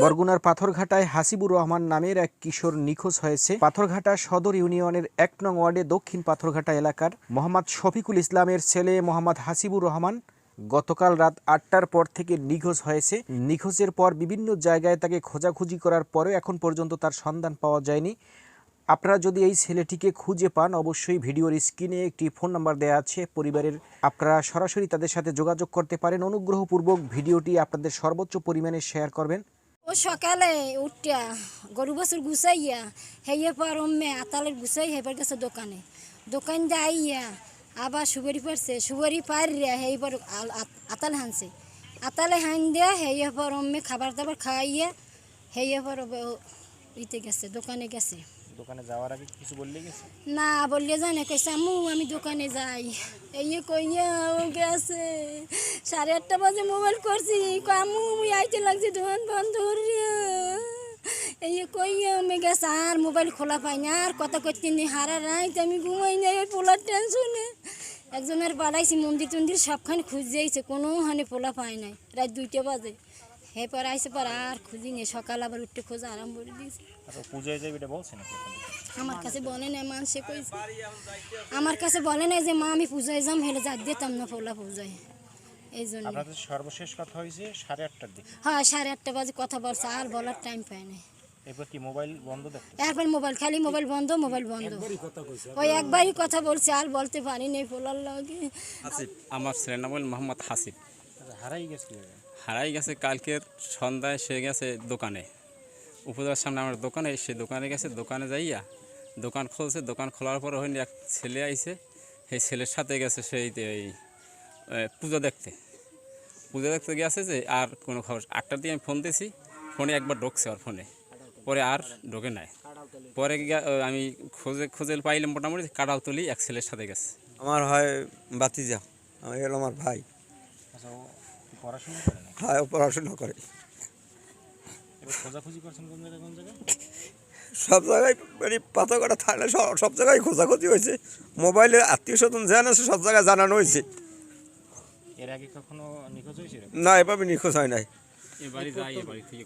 বরগুনার পাথরঘাটায় হাসিবুর রহমান নামের এক কিশোর নিখোঁজ হয়েছে। পাথরঘাটা সদর ইউনিয়নের এক নং ওয়ার্ডে দক্ষিণ পাথরঘাটা এলাকার মোহাম্মদ শফিকুল ইসলামের ছেলে মোহাম্মদ হাসিবুর রহমান গতকাল রাত আটটার পর থেকে নিখোঁজ হয়েছে। নিখোঁজের পর বিভিন্ন জায়গায় তাকে খোঁজাখুঁজি করার পরেও এখন পর্যন্ত তার সন্ধান পাওয়া যায়নি। আপনারা যদি এই ছেলেটিকে খুঁজে পান, অবশ্যই ভিডিওর স্ক্রিনে একটি ফোন নাম্বার দেওয়া আছে। পরিবারের আপনারা সরাসরি তাদের সাথে যোগাযোগ করতে পারেন। অনুগ্রহপূর্বক ভিডিওটি আপনাদের সর্বোচ্চ পরিমাণে শেয়ার করবেন। ও সকালে উঠিয়া গরু বছর গুছাইয়া হেয়ে পর অম্মে আতালের গুছাই হেবার গেছে দোকানে। দোকান যাইয়া আবার সুবারি পারছে। সুবারি পারিয়া পর আত- আতাল হানছে। আতালে হান দিয়া হেয়ে পর অম্মে খাবার দাবার খাইয়া হেয়ে পর ইতে গেছে, দোকানে গেছে। দোকানে যাওয়ার আগে কিছু বললে গেছে? না, বললে জানে কইছে, আম্মু, আমি দোকানে যাই। এই কইয়া ও গেছে সাড়ে আটটা বাজে মোবাইল করছি। আম্মু মুই আইতে লাগছে, দোকান বন্ধ করিয়া এই কইয়া আমি গেছে, আর মোবাইল খোলা পাই না, আর কথা করতে নি হারা রাইতে, আমি ঘুমাই নাই ওই পোলার টেনশনে। একজনের বাড়াইছি মন্দির টন্দির সবখানে খুঁজেইছে কোনো হানে পোলা পাই নাই, রাত দুইটা বাজে। হে পর আইসে পর আর খুঁজি নি। সকাল আবার উঠতে খোঁজা আরাম করে দিয়েছে। পূজায় যাবে এটা বলছে থেকে? আমার কাছে বলে নাই মানুষে কইছে। আমার কাছে বলে নাই যে মা আমি পূজায় যাম হেলে যা দিতাম না পোলা পূজায়। এই জন্য। আপনাদের সর্বশেষ কথা হয়েছে সাড়ে আটটার দিকে। হ্যাঁ সাড়ে আটটা বাজে কথা বলছে আর বলার টাইম পাই নাই। এরপর কি মোবাইল বন্ধ দেখতে এরপর মোবাইল খালি মোবাইল বন্ধ মোবাইল বন্ধ। ওই একবারই। কথা বলছে আর বলতে পারি নাই পোলার লাগে। আমার ছেলের নাম হল মোহাম্মদ হাসিব। আচ্ছা, হারাই গেছে হারাই গেছে কালকের সন্ধ্যায় সে গেছে দোকানে। উপজেলার সামনে আমার দোকানে সে দোকানে গেছে দোকানে যাইয়া দোকান খুলছে। দোকান খোলার পর হইনি এক ছেলে আইছে। সেই ছেলের সাথে গেছে সেই এই পুজো দেখতে। পুজো দেখতে গেছে যে আর কোনো খবর আটটার দিকে আমি ফোন দিয়েছি ফোনে একবার ঢুকছে ওর ফোনে। পরে আর ঢোকে নাই। পরে গিয়া- আমি খোঁজে খোঁজে পাইলাম মোটামুটি কাটালতলি এক ছেলের সাথে গেছে। আমার হয় বাতিজা আমি হলো আমার ভাই। আচ্ছা পড়াশোনা করে না ও পড়াশোনা করে। খোঁজাখুঁজি করছেন কোন জায়গায় কোন জায়গায়? সব জায়গায় মানে থাকলে সব- জায়গায় খোঁজাখুঁজি হয়েছে। মোবাইলে আত্মীয় স্বজন জান আছে সব জায়গায় জানানো হয়েছে। এর আগে কখনো নিখোঁজ হয়েছে না এভাবে নিখোঁজ হয় নাই।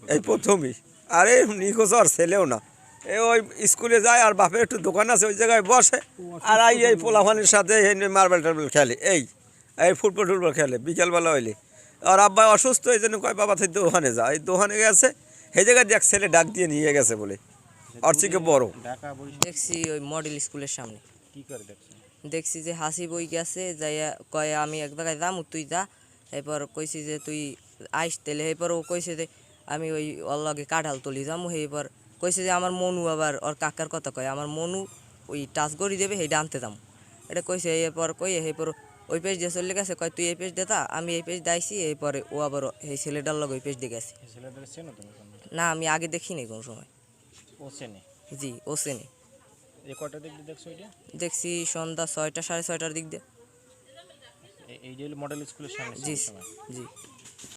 এই প্রথমই। আরে নিখোঁজ আর ছেলেও না। এ ওই স্কুলে যায় আর বাপের একটু দোকান আছে ওই জায়গায় বসে। আর এই এই পোলাফানের সাথে মার্বেল টার্বেল খেলে। এই এই ফুটবল টুটবল খেলে বিকেলবেলা হইলে। আর আব্বা অসুস্থ এই জন্য কয় বাবা তুই দোকানে যা। এই দোকানে গেছে সেই জায়গায় দেখ ছেলে ডাক দিয়ে নিয়ে গেছে বলে। ওর থেকে বড়। দেখছি ওই মডেল স্কুলের সামনে। কি করে দেখছি? যে হাসি বই গেছে যাইয়া কয় আমি এক জায়গায় যাম তুই যা। এরপর কইছি যে তুই আইস তেলে এরপর ও কইছে যে আমি ওই ওর লগে কাঁঠাল তুলি যামু। এরপর কইছে যে আমার মনু আবার ওর কাকার কথা কয় আমার মনু ওই টাচ গড়ি দেবে সেই ডানতে যাম। এটা কইছে এরপর কই এরপর ওই পেজ দিয়ে চলে গেছে কয় তুই এই পেজ দেতা আমি এই পেজ দাইছি এরপরে ও আবার এই ছেলেটার লগে ওই পেজ দিয়ে গেছে। না আমি আগে দেখিনি কোনো সময়। ও চেনে? জি ও চেনে। এই দিক দিয়ে দেখছ এটা? দেখছি সন্ধ্যা ছয়টা সাড়ে ছয়টার দিক দিয়ে। এই- এই যে মডেল স্কুলের সামনে জি জি।